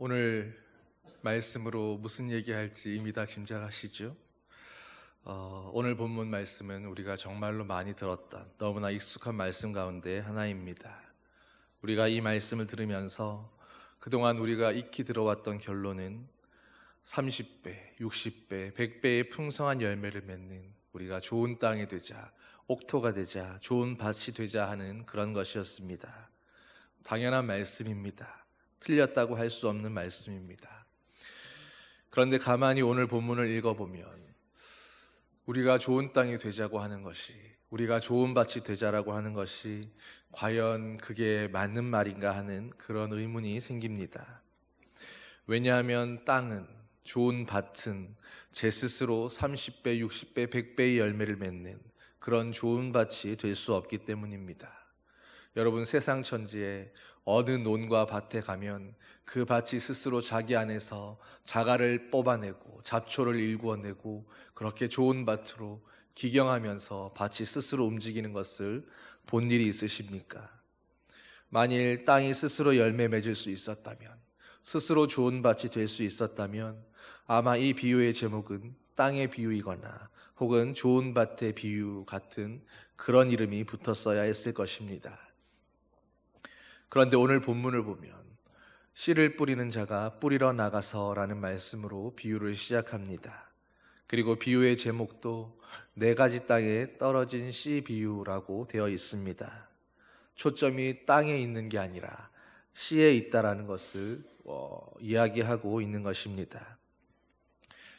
오늘 말씀으로 무슨 얘기할지 이미 다 짐작하시죠? 어, 오늘 본문 말씀은 우리가 정말로 많이 들었던 너무나 익숙한 말씀 가운데 하나입니다. 우리가 이 말씀을 들으면서 그동안 우리가 익히 들어왔던 결론은 30배, 60배, 100배의 풍성한 열매를 맺는 우리가 좋은 땅이 되자, 옥토가 되자, 좋은 밭이 되자 하는 그런 것이었습니다. 당연한 말씀입니다. 틀렸다고 할 수 없는 말씀입니다. 그런데 가만히 오늘 본문을 읽어보면 우리가 좋은 땅이 되자고 하는 것이 우리가 좋은 밭이 되자라고 하는 것이 과연 그게 맞는 말인가 하는 그런 의문이 생깁니다. 왜냐하면 땅은 좋은 밭은 제 스스로 30배, 60배, 100배의 열매를 맺는 그런 좋은 밭이 될 수 없기 때문입니다. 여러분 세상 천지에 어느 논과 밭에 가면 그 밭이 스스로 자기 안에서 자갈을 뽑아내고 잡초를 일구어내고 그렇게 좋은 밭으로 기경하면서 밭이 스스로 움직이는 것을 본 일이 있으십니까? 만일 땅이 스스로 열매 맺을 수 있었다면, 스스로 좋은 밭이 될 수 있었다면, 아마 이 비유의 제목은 땅의 비유이거나 혹은 좋은 밭의 비유 같은 그런 이름이 붙었어야 했을 것입니다. 그런데 오늘 본문을 보면 씨를 뿌리는 자가 뿌리러 나가서라는 말씀으로 비유를 시작합니다. 그리고 비유의 제목도 네 가지 땅에 떨어진 씨 비유라고 되어 있습니다. 초점이 땅에 있는 게 아니라 씨에 있다라는 것을 어, 이야기하고 있는 것입니다.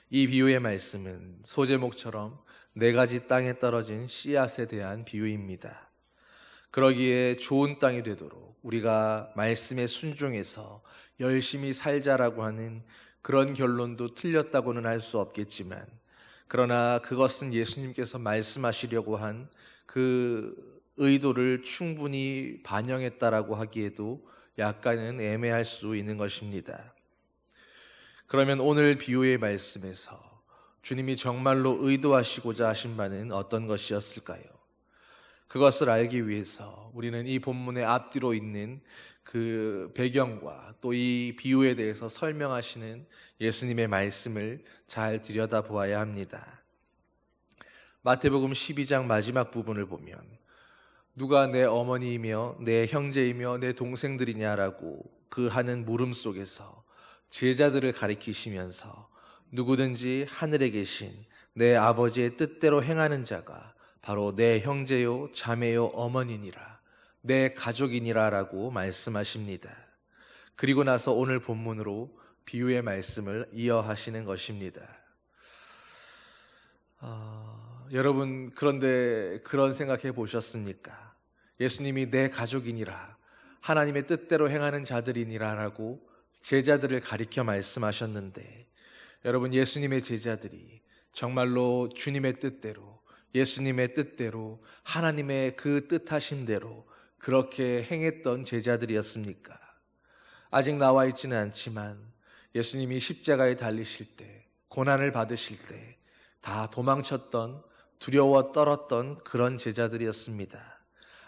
이 비유의 말씀은 소제목처럼 네 가지 땅에 떨어진 씨앗에 대한 비유입니다. 그러기에 좋은 땅이 되도록 우리가 말씀에 순종해서 열심히 살자라고 하는 그런 결론도 틀렸다고는 할 수 없겠지만 그러나 그것은 예수님께서 말씀하시려고 한 그 의도를 충분히 반영했다라고 하기에도 약간은 애매할 수 있는 것입니다. 그러면 오늘 비유의 말씀에서 주님이 정말로 의도하시고자 하신 바는 어떤 것이었을까요? 그것을 알기 위해서 우리는 이 본문의 앞뒤로 있는 그 배경과 또 이 비유에 대해서 설명하시는 예수님의 말씀을 잘 들여다 보아야 합니다. 마태복음 12장 마지막 부분을 보면 누가 내 어머니이며 내 형제이며 내 동생들이냐라고 그 하는 물음 속에서 제자들을 가리키시면서 누구든지 하늘에 계신 내 아버지의 뜻대로 행하는 자가 바로 내 형제요, 자매요, 어머니니라, 내 가족이니라라고 말씀하십니다. 그리고 나서 오늘 본문으로 비유의 말씀을 이어하시는 것입니다. 어, 여러분, 그런데 그런 생각해 보셨습니까? 예수님이 내 가족이니라, 하나님의 뜻대로 행하는 자들이니라라고 제자들을 가리켜 말씀하셨는데, 여러분, 예수님의 제자들이 정말로 주님의 뜻대로, 예수님의 뜻대로, 하나님의 그 뜻하심대로 그렇게 행했던 제자들이었습니까? 아직 나와 있지는 않지만 예수님이 십자가에 달리실 때, 고난을 받으실 때, 다 도망쳤던, 두려워 떨었던 그런 제자들이었습니다.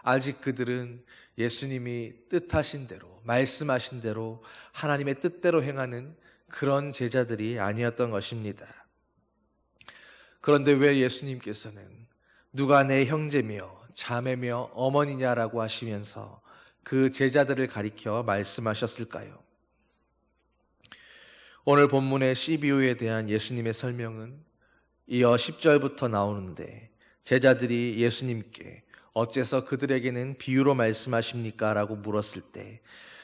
아직 그들은 예수님이 뜻하신 대로, 말씀하신 대로 하나님의 뜻대로 행하는 그런 제자들이 아니었던 것입니다. 그런데 왜 예수님께서는 누가 내 형제며 자매며 어머니냐라고 하시면서 그 제자들을 가리켜 말씀하셨을까요? 오늘 본문의 시비오에 대한 예수님의 설명은 이어 10절부터 나오는데 제자들이 예수님께 어째서 그들에게는 비유로 말씀하십니까? 라고 물었을 때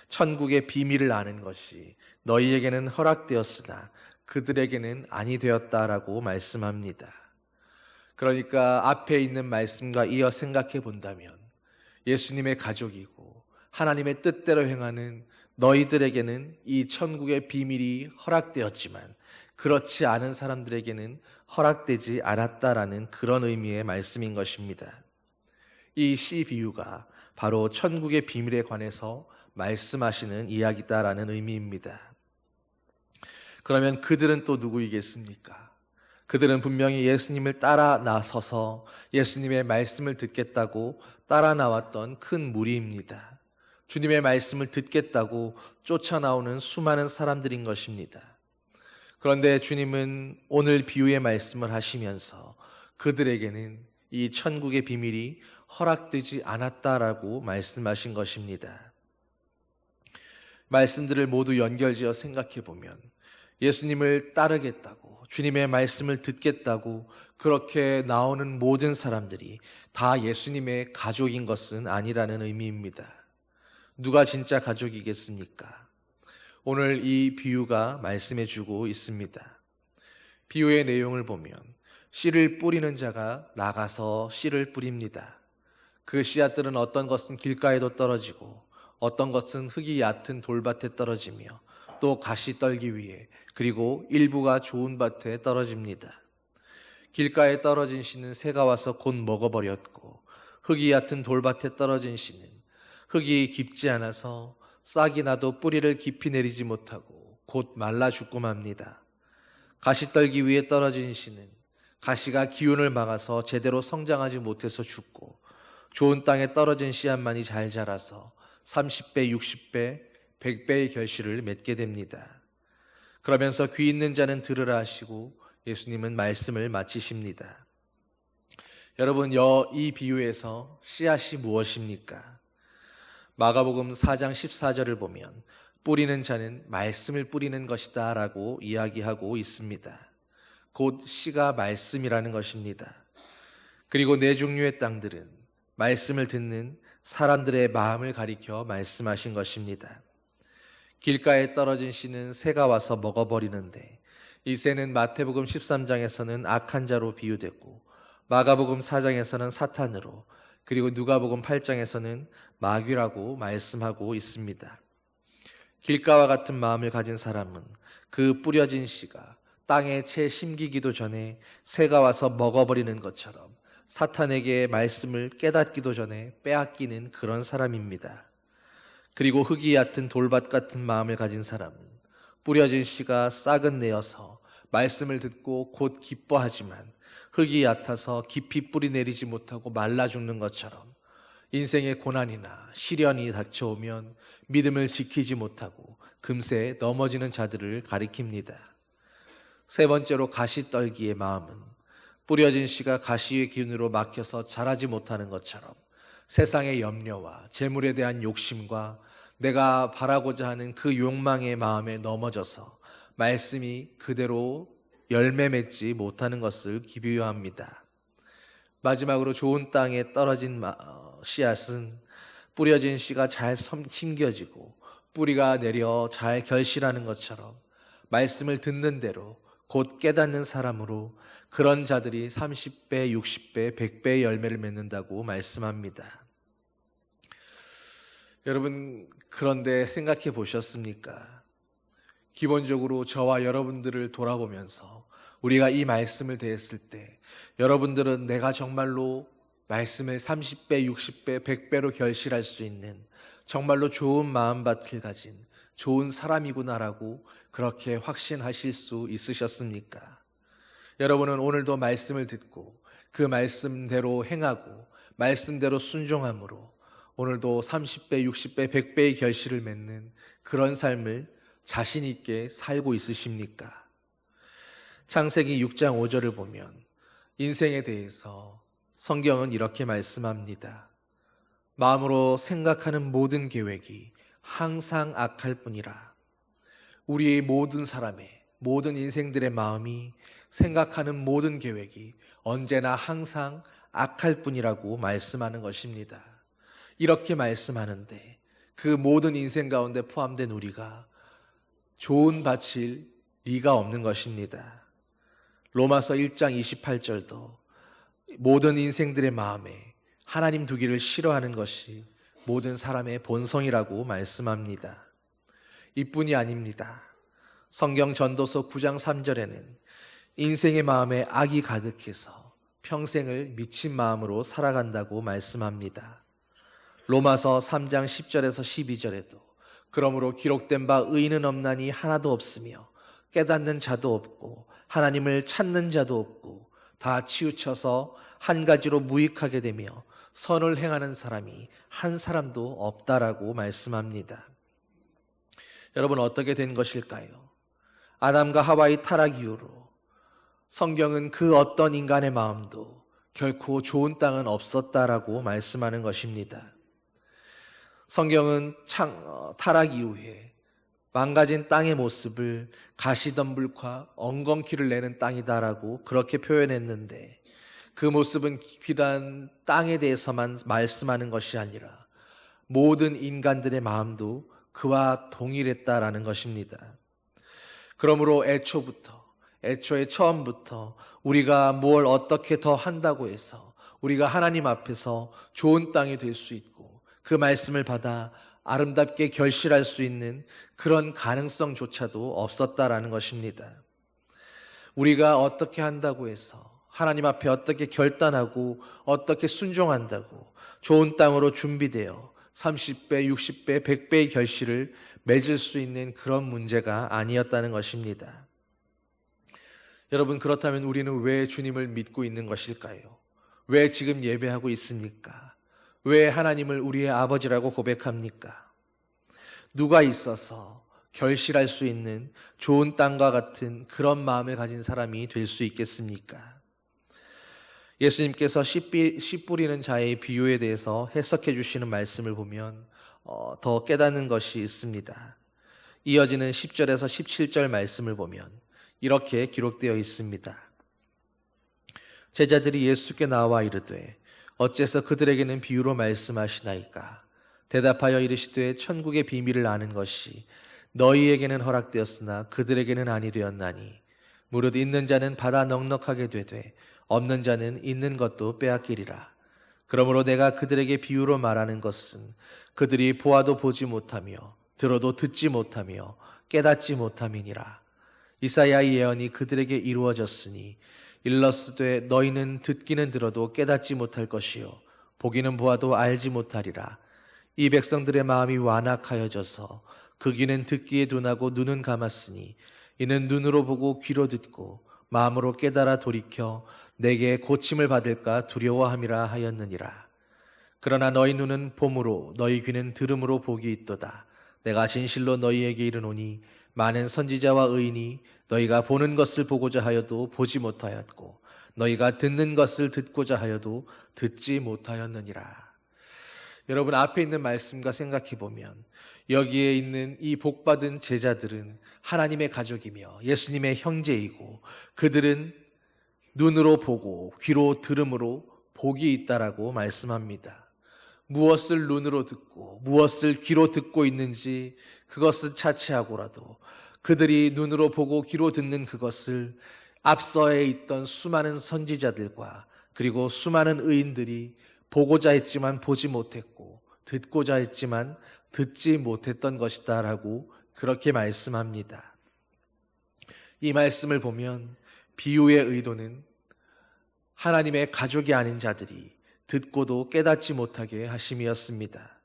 천국의 비밀을 아는 것이 너희에게는 허락되었으나 그들에게는 아니 되었다라고 말씀합니다. 그러니까 앞에 있는 말씀과 이어 생각해 본다면 예수님의 가족이고 하나님의 뜻대로 행하는 너희들에게는 이 천국의 비밀이 허락되었지만 그렇지 않은 사람들에게는 허락되지 않았다라는 그런 의미의 말씀인 것입니다. 이 시 비유가 바로 천국의 비밀에 관해서 말씀하시는 이야기다라는 의미입니다. 그러면 그들은 또 누구이겠습니까? 그들은 분명히 예수님을 따라 나서서 예수님의 말씀을 듣겠다고 따라 나왔던 큰 무리입니다. 주님의 말씀을 듣겠다고 쫓아나오는 수많은 사람들인 것입니다. 그런데 주님은 오늘 비유의 말씀을 하시면서 그들에게는 이 천국의 비밀이 허락되지 않았다라고 말씀하신 것입니다. 말씀들을 모두 연결지어 생각해 보면 예수님을 따르겠다고 주님의 말씀을 듣겠다고 그렇게 나오는 모든 사람들이 다 예수님의 가족인 것은 아니라는 의미입니다. 누가 진짜 가족이겠습니까? 오늘 이 비유가 말씀해 주고 있습니다. 비유의 내용을 보면 씨를 뿌리는 자가 나가서 씨를 뿌립니다. 그 씨앗들은 어떤 것은 길가에도 떨어지고 어떤 것은 흙이 얕은 돌밭에 떨어지며 또 가시 떨기 위해 그리고 일부가 좋은 밭에 떨어집니다. 길가에 떨어진 씨는 새가 와서 곧 먹어버렸고 흙이 얕은 돌밭에 떨어진 씨는 흙이 깊지 않아서 싹이 나도 뿌리를 깊이 내리지 못하고 곧 말라 죽고 맙니다. 가시 떨기 위해 떨어진 씨는 가시가 기운을 막아서 제대로 성장하지 못해서 죽고 좋은 땅에 떨어진 씨앗만이 잘 자라서 30배, 60배, 100배의 결실을 맺게 됩니다. 그러면서 귀 있는 자는 들으라 하시고 예수님은 말씀을 마치십니다. 여러분, 여, 이 비유에서 씨앗이 무엇입니까? 마가복음 4장 14절을 보면 뿌리는 자는 말씀을 뿌리는 것이다 라고 이야기하고 있습니다. 곧 씨가 말씀이라는 것입니다. 그리고 네 종류의 땅들은 말씀을 듣는 사람들의 마음을 가리켜 말씀하신 것입니다. 길가에 떨어진 씨는 새가 와서 먹어버리는데 이 새는 마태복음 13장에서는 악한 자로 비유됐고 마가복음 4장에서는 사탄으로 그리고 누가복음 8장에서는 마귀라고 말씀하고 있습니다. 길가와 같은 마음을 가진 사람은 그 뿌려진 씨가 땅에 채 심기기도 전에 새가 와서 먹어버리는 것처럼 사탄에게 말씀을 깨닫기도 전에 빼앗기는 그런 사람입니다. 그리고 흙이 얕은 돌밭 같은 마음을 가진 사람은 뿌려진 씨가 싹은 내어서 말씀을 듣고 곧 기뻐하지만 흙이 얕아서 깊이 뿌리 내리지 못하고 말라 죽는 것처럼 인생의 고난이나 시련이 닥쳐오면 믿음을 지키지 못하고 금세 넘어지는 자들을 가리킵니다. 세 번째로 가시 떨기의 마음은 뿌려진 씨가 가시의 기운으로 막혀서 자라지 못하는 것처럼 세상의 염려와 재물에 대한 욕심과 내가 바라고자 하는 그 욕망의 마음에 넘어져서 말씀이 그대로 열매 맺지 못하는 것을 기비유합니다. 마지막으로 좋은 땅에 떨어진 어, 씨앗은 뿌려진 씨가 잘 심겨지고 뿌리가 내려 잘 결실하는 것처럼 말씀을 듣는 대로 곧 깨닫는 사람으로 그런 자들이 30배, 60배, 100배의 열매를 맺는다고 말씀합니다. 여러분, 그런데 생각해 보셨습니까? 기본적으로 저와 여러분들을 돌아보면서 우리가 이 말씀을 대했을 때 여러분들은 내가 정말로 말씀을 30배, 60배, 100배로 결실할 수 있는 정말로 좋은 마음밭을 가진 좋은 사람이구나라고 그렇게 확신하실 수 있으셨습니까? 여러분은 오늘도 말씀을 듣고 그 말씀대로 행하고 말씀대로 순종함으로 오늘도 30배, 60배, 100배의 결실을 맺는 그런 삶을 자신 있게 살고 있으십니까? 창세기 6장 5절을 보면 인생에 대해서 성경은 이렇게 말씀합니다. 마음으로 생각하는 모든 계획이 항상 악할 뿐이라. 우리의 모든 사람의 모든 인생들의 마음이 생각하는 모든 계획이 언제나 항상 악할 뿐이라고 말씀하는 것입니다. 이렇게 말씀하는데 그 모든 인생 가운데 포함된 우리가 좋은 밭일 리가 없는 것입니다. 로마서 1장 28절도 모든 인생들의 마음에 하나님 두기를 싫어하는 것이 모든 사람의 본성이라고 말씀합니다. 이뿐이 아닙니다. 성경 전도서 9장 3절에는 인생의 마음에 악이 가득해서 평생을 미친 마음으로 살아간다고 말씀합니다. 로마서 3장 10절에서 12절에도 그러므로 기록된 바 의인은 없나니 하나도 없으며 깨닫는 자도 없고 하나님을 찾는 자도 없고 다 치우쳐서 한 가지로 무익하게 되며 선을 행하는 사람이 한 사람도 없다라고 말씀합니다. 여러분 어떻게 된 것일까요? 아담과 하와의 타락 이후로 성경은 그 어떤 인간의 마음도 결코 좋은 땅은 없었다라고 말씀하는 것입니다. 성경은 창, 어, 타락 이후에 망가진 땅의 모습을 가시덤불과 엉겅퀴를 내는 땅이다라고 그렇게 표현했는데 그 모습은 비단 땅에 대해서만 말씀하는 것이 아니라 모든 인간들의 마음도 그와 동일했다라는 것입니다. 그러므로 애초부터, 애초에 처음부터 우리가 뭘 어떻게 더 한다고 해서 우리가 하나님 앞에서 좋은 땅이 될 수 있고 그 말씀을 받아 아름답게 결실할 수 있는 그런 가능성조차도 없었다라는 것입니다. 우리가 어떻게 한다고 해서 하나님 앞에 어떻게 결단하고 어떻게 순종한다고 좋은 땅으로 준비되어 30배, 60배, 100배의 결실을 맺을 수 있는 그런 문제가 아니었다는 것입니다. 여러분, 그렇다면 우리는 왜 주님을 믿고 있는 것일까요? 왜 지금 예배하고 있습니까? 왜 하나님을 우리의 아버지라고 고백합니까? 누가 있어서 결실할 수 있는 좋은 땅과 같은 그런 마음을 가진 사람이 될 수 있겠습니까? 예수님께서 씨 뿌리는 자의 비유에 대해서 해석해 주시는 말씀을 보면 어, 더 깨닫는 것이 있습니다. 이어지는 10절에서 17절 말씀을 보면 이렇게 기록되어 있습니다. 제자들이 예수께 나와 이르되 어째서 그들에게는 비유로 말씀하시나이까 대답하여 이르시되 천국의 비밀을 아는 것이 너희에게는 허락되었으나 그들에게는 아니 되었나니 무릇 있는 자는 받아 넉넉하게 되되 없는 자는 있는 것도 빼앗기리라. 그러므로 내가 그들에게 비유로 말하는 것은 그들이 보아도 보지 못하며 들어도 듣지 못하며 깨닫지 못함이니라. 이사야의 예언이 그들에게 이루어졌으니 일러스되 너희는 듣기는 들어도 깨닫지 못할 것이요 보기는 보아도 알지 못하리라. 이 백성들의 마음이 완악하여져서 그 귀는 듣기에 둔하고 눈은 감았으니 이는 눈으로 보고 귀로 듣고 마음으로 깨달아 돌이켜 내게 고침을 받을까 두려워함이라 하였느니라. 그러나 너희 눈은 봄으로 너희 귀는 들음으로 복이 있도다. 내가 진실로 너희에게 이르노니 많은 선지자와 의인이 너희가 보는 것을 보고자 하여도 보지 못하였고 너희가 듣는 것을 듣고자 하여도 듣지 못하였느니라. 여러분 앞에 있는 말씀과 생각해 보면 여기에 있는 이 복받은 제자들은 하나님의 가족이며 예수님의 형제이고 그들은 눈으로 보고 귀로 들음으로 복이 있다라고 말씀합니다. 무엇을 눈으로 듣고 무엇을 귀로 듣고 있는지 그것은 차치하고라도 그들이 눈으로 보고 귀로 듣는 그것을 앞서에 있던 수많은 선지자들과 그리고 수많은 의인들이 보고자 했지만 보지 못했고 듣고자 했지만 듣지 못했던 것이다라고 그렇게 말씀합니다. 이 말씀을 보면 비유의 의도는 하나님의 가족이 아닌 자들이 듣고도 깨닫지 못하게 하심이었습니다.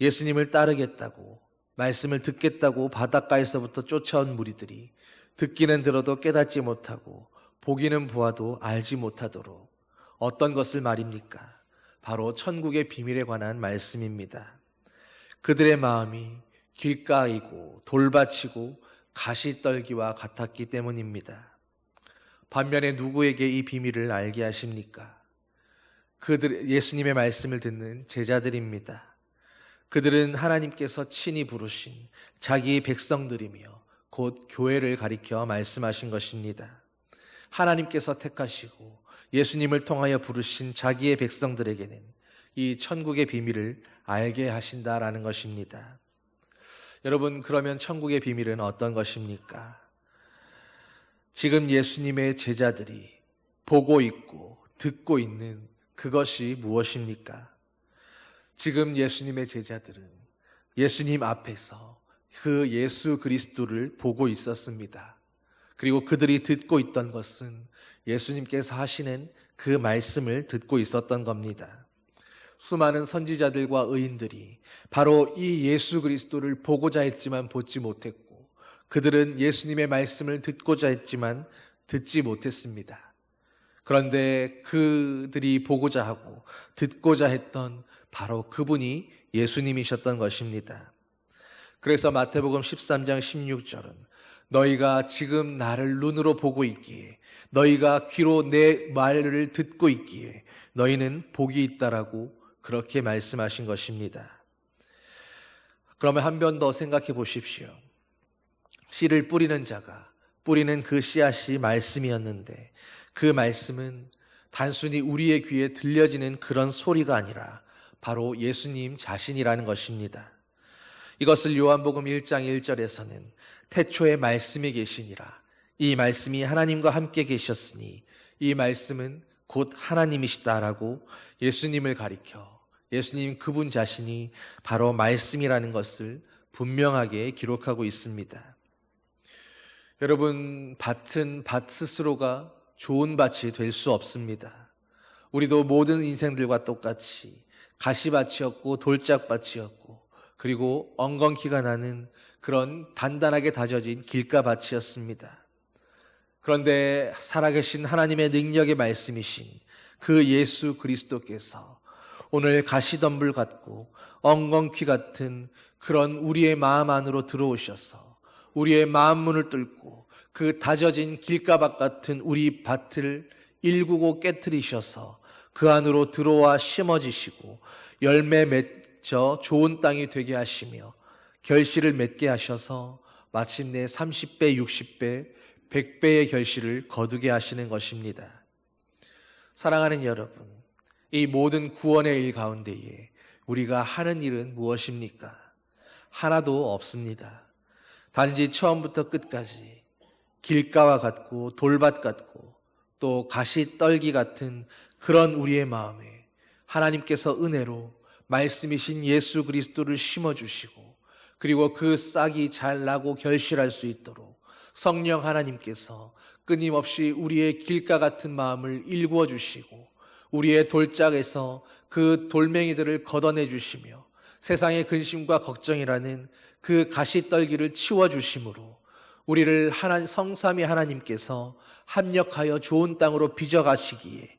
예수님을 따르겠다고 말씀을 듣겠다고 바닷가에서부터 쫓아온 무리들이 듣기는 들어도 깨닫지 못하고 보기는 보아도 알지 못하도록 어떤 것을 말입니까? 바로 천국의 비밀에 관한 말씀입니다. 그들의 마음이 길가이고 돌밭이고 가시떨기와 같았기 때문입니다. 반면에 누구에게 이 비밀을 알게 하십니까? 그들 예수님의 말씀을 듣는 제자들입니다. 그들은 하나님께서 친히 부르신 자기 백성들이며 곧 교회를 가리켜 말씀하신 것입니다. 하나님께서 택하시고 예수님을 통하여 부르신 자기의 백성들에게는 이 천국의 비밀을 알게 하신다라는 것입니다. 여러분, 그러면 천국의 비밀은 어떤 것입니까? 지금 예수님의 제자들이 보고 있고 듣고 있는 그것이 무엇입니까? 지금 예수님의 제자들은 예수님 앞에서 그 예수 그리스도를 보고 있었습니다. 그리고 그들이 듣고 있던 것은 예수님께서 하시는 그 말씀을 듣고 있었던 겁니다. 수많은 선지자들과 의인들이 바로 이 예수 그리스도를 보고자 했지만 보지 못했고 그들은 예수님의 말씀을 듣고자 했지만 듣지 못했습니다. 그런데 그들이 보고자 하고 듣고자 했던 바로 그분이 예수님이셨던 것입니다. 그래서 마태복음 13장 16절은 너희가 지금 나를 눈으로 보고 있기에 너희가 귀로 내 말을 듣고 있기에 너희는 복이 있다라고 그렇게 말씀하신 것입니다. 그러면 한 번 더 생각해 보십시오. 씨를 뿌리는 자가 뿌리는 그 씨앗이 말씀이었는데 그 말씀은 단순히 우리의 귀에 들려지는 그런 소리가 아니라 바로 예수님 자신이라는 것입니다. 이것을 요한복음 1장 1절에서는 태초에 말씀이 계시니라. 이 말씀이 하나님과 함께 계셨으니 이 말씀은 곧 하나님이시다라고 예수님을 가리켜 예수님 그분 자신이 바로 말씀이라는 것을 분명하게 기록하고 있습니다. 여러분, 밭은 밭 스스로가 좋은 밭이 될 수 없습니다. 우리도 모든 인생들과 똑같이 가시밭이었고 돌짝밭이었고 그리고 엉겅퀴가 나는 그런 단단하게 다져진 길가밭이었습니다. 그런데 살아계신 하나님의 능력의 말씀이신 그 예수 그리스도께서 오늘 가시덤불 같고 엉겅퀴 같은 그런 우리의 마음 안으로 들어오셔서 우리의 마음 문을 뚫고 그 다져진 길가밭 같은 우리 밭을 일구고 깨뜨리셔서 그 안으로 들어와 심어지시고 열매 맺어 좋은 땅이 되게 하시며 결실을 맺게 하셔서 마침내 30배, 60배, 100배의 결실을 거두게 하시는 것입니다. 사랑하는 여러분, 이 모든 구원의 일 가운데에 우리가 하는 일은 무엇입니까? 하나도 없습니다. 단지 처음부터 끝까지 길가와 같고 돌밭 같고 또 가시 떨기 같은 그런 우리의 마음에 하나님께서 은혜로 말씀이신 예수 그리스도를 심어주시고 그리고 그 싹이 잘 나고 결실할 수 있도록 성령 하나님께서 끊임없이 우리의 길가 같은 마음을 일구어 주시고 우리의 돌짝에서 그 돌멩이들을 걷어내 주시며 세상의 근심과 걱정이라는 그 가시떨기를 치워 주심으로 우리를 하나님 성삼위 하나님께서 합력하여 좋은 땅으로 빚어 가시기에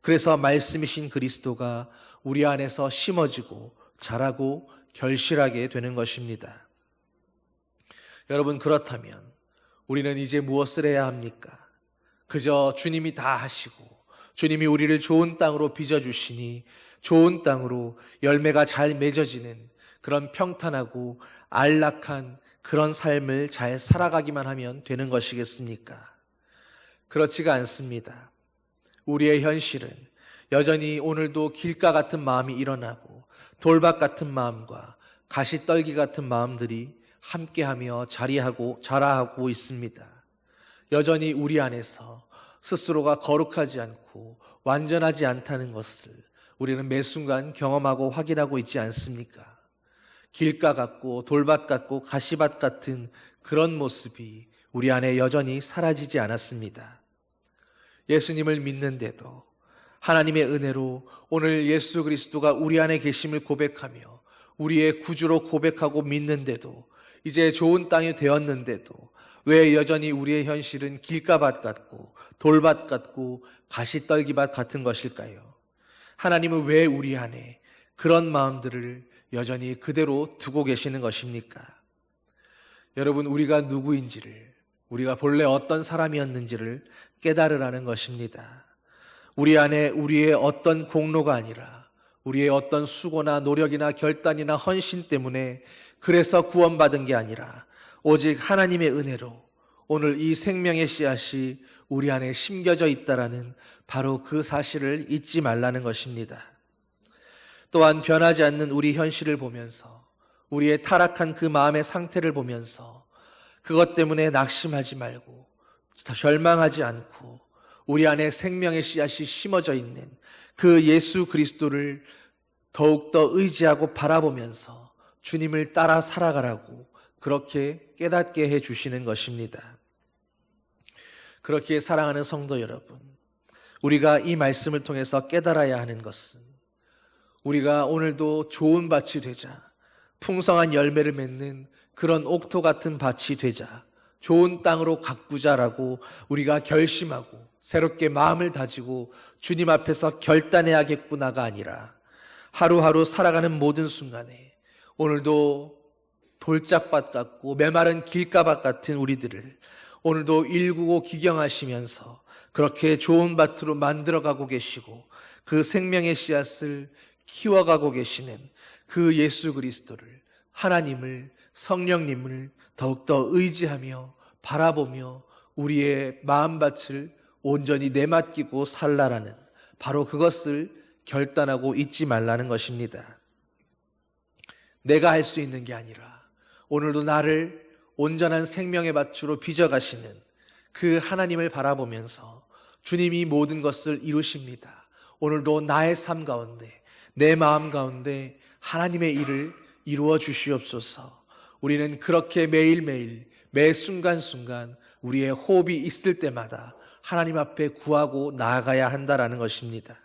그래서 말씀이신 그리스도가 우리 안에서 심어지고 자라고 결실하게 되는 것입니다. 여러분 그렇다면 우리는 이제 무엇을 해야 합니까? 그저 주님이 다 하시고 주님이 우리를 좋은 땅으로 빚어 주시니 좋은 땅으로 열매가 잘 맺어지는 그런 평탄하고 안락한 그런 삶을 잘 살아가기만 하면 되는 것이겠습니까? 그렇지가 않습니다. 우리의 현실은 여전히 오늘도 길가 같은 마음이 일어나고 돌밭 같은 마음과 가시떨기 같은 마음들이 함께하며 자리하고 자라하고 있습니다. 여전히 우리 안에서 스스로가 거룩하지 않고 완전하지 않다는 것을 우리는 매 순간 경험하고 확인하고 있지 않습니까? 길가 같고 돌밭 같고 가시밭 같은 그런 모습이 우리 안에 여전히 사라지지 않았습니다. 예수님을 믿는데도 하나님의 은혜로 오늘 예수 그리스도가 우리 안에 계심을 고백하며 우리의 구주로 고백하고 믿는데도 이제 좋은 땅이 되었는데도 왜 여전히 우리의 현실은 길가밭 같고 돌밭 같고 가시떨기밭 같은 것일까요? 하나님은 왜 우리 안에 그런 마음들을 여전히 그대로 두고 계시는 것입니까? 여러분, 우리가 누구인지를, 우리가 본래 어떤 사람이었는지를 깨달으라는 것입니다. 우리 안에 우리의 어떤 공로가 아니라 우리의 어떤 수고나 노력이나 결단이나 헌신 때문에 그래서 구원받은 게 아니라 오직 하나님의 은혜로 오늘 이 생명의 씨앗이 우리 안에 심겨져 있다라는 바로 그 사실을 잊지 말라는 것입니다. 또한 변하지 않는 우리 현실을 보면서 우리의 타락한 그 마음의 상태를 보면서 그것 때문에 낙심하지 말고 절망하지 않고 우리 안에 생명의 씨앗이 심어져 있는 그 예수 그리스도를 더욱더 의지하고 바라보면서 주님을 따라 살아가라고 그렇게 깨닫게 해 주시는 것입니다. 그렇게 사랑하는 성도 여러분, 우리가 이 말씀을 통해서 깨달아야 하는 것은 우리가 오늘도 좋은 밭이 되자, 풍성한 열매를 맺는 그런 옥토 같은 밭이 되자, 좋은 땅으로 가꾸자라고 우리가 결심하고 새롭게 마음을 다지고 주님 앞에서 결단해야겠구나가 아니라 하루하루 살아가는 모든 순간에 오늘도 돌짝밭 같고 메마른 길가밭 같은 우리들을 오늘도 일구고 기경하시면서 그렇게 좋은 밭으로 만들어가고 계시고 그 생명의 씨앗을 키워가고 계시는 그 예수 그리스도를 하나님을 성령님을 더욱더 의지하며 바라보며 우리의 마음밭을 온전히 내맡기고 살라라는 바로 그것을 결단하고 잊지 말라는 것입니다. 내가 할 수 있는 게 아니라 오늘도 나를 온전한 생명의 밭으로 빚어가시는 그 하나님을 바라보면서 주님이 모든 것을 이루십니다. 오늘도 나의 삶 가운데, 내 마음 가운데 하나님의 일을 이루어 주시옵소서. 우리는 그렇게 매일매일, 매 순간순간 우리의 호흡이 있을 때마다 하나님 앞에 구하고 나아가야 한다라는 것입니다.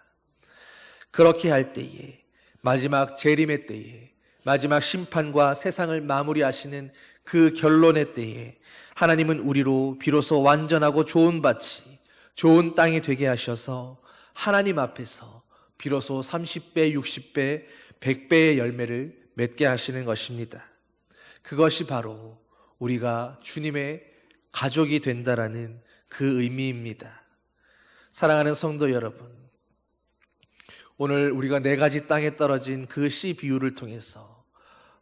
그렇게 할 때에, 마지막 재림의 때에, 마지막 심판과 세상을 마무리하시는 그 결론의 때에 하나님은 우리로 비로소 완전하고 좋은 밭이 좋은 땅이 되게 하셔서 하나님 앞에서 비로소 30배, 60배, 100배의 열매를 맺게 하시는 것입니다. 그것이 바로 우리가 주님의 가족이 된다라는 그 의미입니다. 사랑하는 성도 여러분, 오늘 우리가 네 가지 땅에 떨어진 그 씨 비유를 통해서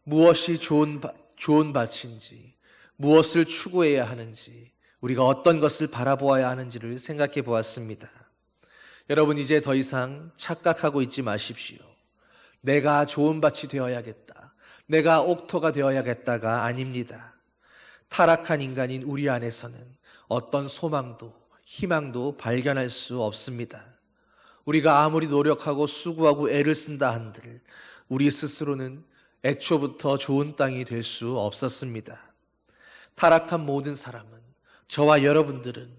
무엇이 좋은, 좋은 밭인지, 무엇을 추구해야 하는지, 우리가 어떤 것을 바라보아야 하는지를 생각해 보았습니다. 여러분, 이제 더 이상 착각하고 있지 마십시오. 내가 좋은 밭이 되어야겠다. 내가 옥토가 되어야겠다가 아닙니다. 타락한 인간인 우리 안에서는 어떤 소망도, 희망도 발견할 수 없습니다. 우리가 아무리 노력하고 수고하고 애를 쓴다 한들 우리 스스로는 애초부터 좋은 땅이 될 수 없었습니다. 타락한 모든 사람은 저와 여러분들은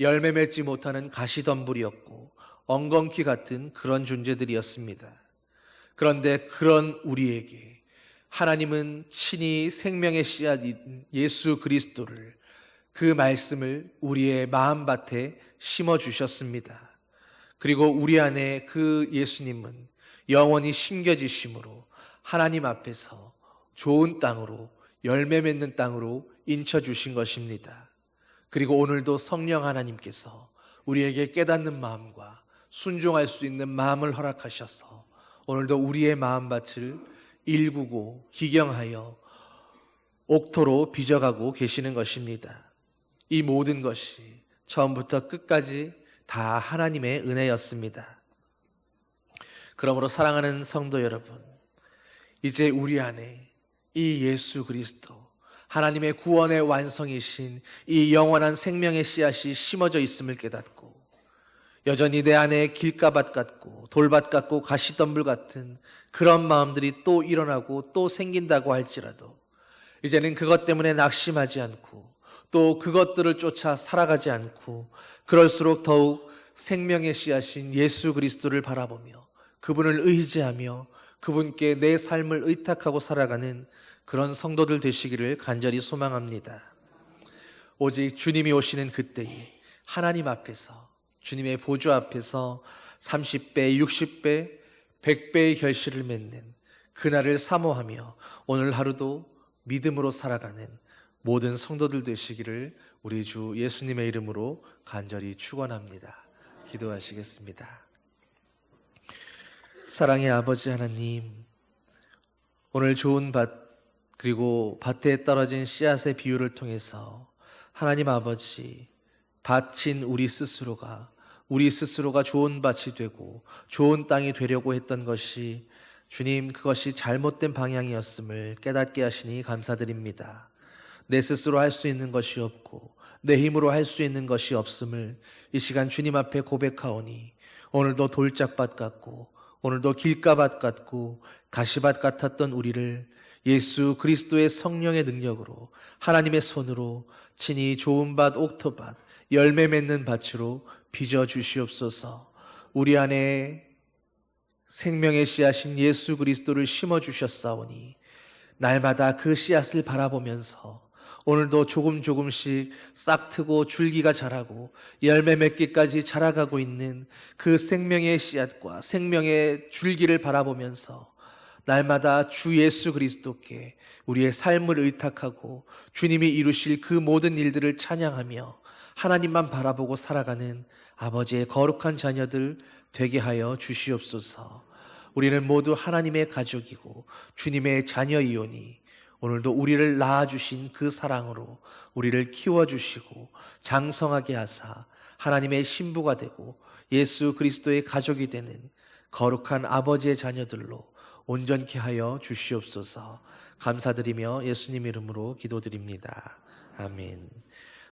열매 맺지 못하는 가시덤불이었고 엉겅퀴 같은 그런 존재들이었습니다. 그런데 그런 우리에게 하나님은 친히 생명의 씨앗인 예수 그리스도를 그 말씀을 우리의 마음밭에 심어 주셨습니다. 그리고 우리 안에 그 예수님은 영원히 심겨지심으로 하나님 앞에서 좋은 땅으로 열매 맺는 땅으로 인쳐 주신 것입니다. 그리고 오늘도 성령 하나님께서 우리에게 깨닫는 마음과 순종할 수 있는 마음을 허락하셔서 오늘도 우리의 마음밭을 일구고 기경하여 옥토로 빚어가고 계시는 것입니다. 이 모든 것이 처음부터 끝까지 다 하나님의 은혜였습니다. 그러므로 사랑하는 성도 여러분, 이제 우리 안에 이 예수 그리스도, 하나님의 구원의 완성이신 이 영원한 생명의 씨앗이 심어져 있음을 깨닫고, 여전히 내 안에 길가밭 같고 돌밭 같고 가시덤불 같은 그런 마음들이 또 일어나고 또 생긴다고 할지라도 이제는 그것 때문에 낙심하지 않고 또 그것들을 쫓아 살아가지 않고 그럴수록 더욱 생명의 씨앗인 예수 그리스도를 바라보며 그분을 의지하며 그분께 내 삶을 의탁하고 살아가는 그런 성도들 되시기를 간절히 소망합니다. 오직 주님이 오시는 그때에 하나님 앞에서 주님의 보좌 앞에서 30배, 60배, 100배의 결실을 맺는 그날을 사모하며 오늘 하루도 믿음으로 살아가는 모든 성도들 되시기를 우리 주 예수님의 이름으로 간절히 축원합니다. 기도하시겠습니다. 사랑의 아버지 하나님, 오늘 좋은 밭 그리고 밭에 떨어진 씨앗의 비유를 통해서 하나님 아버지 밭인 우리 스스로가 우리 스스로가 좋은 밭이 되고 좋은 땅이 되려고 했던 것이 주님 그것이 잘못된 방향이었음을 깨닫게 하시니 감사드립니다. 내 스스로 할 수 있는 것이 없고 내 힘으로 할 수 있는 것이 없음을 이 시간 주님 앞에 고백하오니 오늘도 돌짝밭 같고 오늘도 길가밭 같고 가시밭 같았던 우리를 예수 그리스도의 성령의 능력으로 하나님의 손으로 친히 좋은 밭, 옥토밭, 열매 맺는 밭으로 빚어 주시옵소서. 우리 안에 생명의 씨앗인 예수 그리스도를 심어 주셨사오니 날마다 그 씨앗을 바라보면서 오늘도 조금 조금씩 싹트고 줄기가 자라고 열매 맺기까지 자라가고 있는 그 생명의 씨앗과 생명의 줄기를 바라보면서 날마다 주 예수 그리스도께 우리의 삶을 의탁하고 주님이 이루실 그 모든 일들을 찬양하며 하나님만 바라보고 살아가는 아버지의 거룩한 자녀들 되게 하여 주시옵소서. 우리는 모두 하나님의 가족이고 주님의 자녀이오니 오늘도 우리를 낳아주신 그 사랑으로 우리를 키워주시고 장성하게 하사 하나님의 신부가 되고 예수 그리스도의 가족이 되는 거룩한 아버지의 자녀들로 온전케 하여 주시옵소서 감사드리며 예수님 이름으로 기도드립니다. 아멘.